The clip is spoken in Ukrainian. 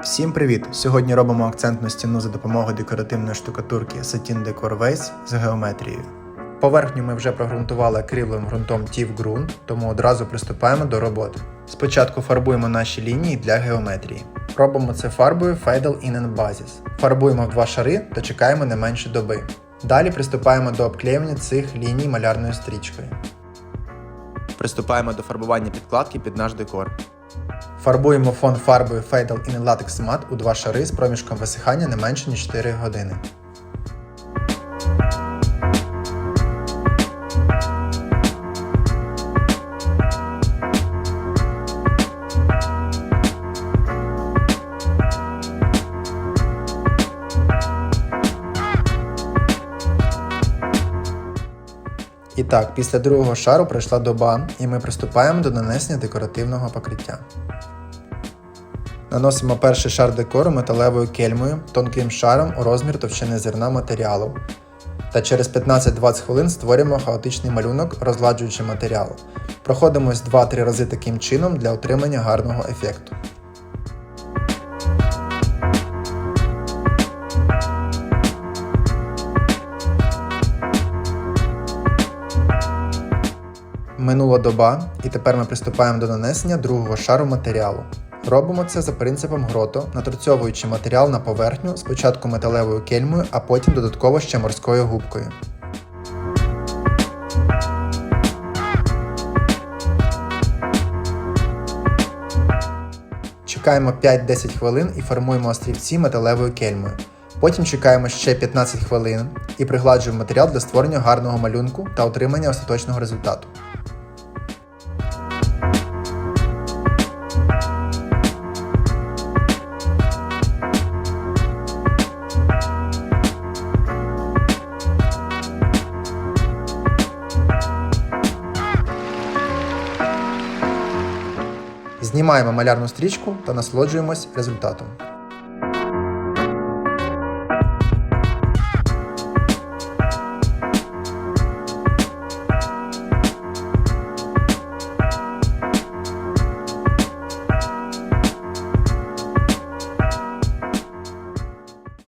Всім привіт! Сьогодні робимо акцентну стіну за допомогою декоративної штукатурки Satin Decor Vase з геометрією. Поверхню ми вже прогрунтували акриловим ґрунтом TIF Grunt, тому одразу приступаємо до роботи. Спочатку фарбуємо наші лінії для геометрії. Робимо це фарбою Fadal In Basis. Фарбуємо в два шари та чекаємо не менше доби. Далі приступаємо до обклеювання цих ліній малярною стрічкою. Приступаємо до фарбування підкладки під наш декор. Фарбуємо фон фарбою Fadal In Latex Matte у два шари з проміжком висихання не менше ніж 4 години. І так, після другого шару пройшла доба, і ми приступаємо до нанесення декоративного покриття. Наносимо перший шар декору металевою кельмою тонким шаром у розмір товщини зерна матеріалу. Та через 15-20 хвилин створюємо хаотичний малюнок, розладжуючи матеріал. Проходимось 2-3 рази таким чином для отримання гарного ефекту. Минула доба, і тепер ми приступаємо до нанесення другого шару матеріалу. Робимо це за принципом грото, наторцьовуючи матеріал на поверхню спочатку металевою кельмою, а потім додатково ще морською губкою. Чекаємо 5-10 хвилин і формуємо острівці металевою кельмою. Потім чекаємо ще 15 хвилин і пригладжуємо матеріал для створення гарного малюнку та отримання остаточного результату. Знімаємо малярну стрічку та насолоджуємось результатом.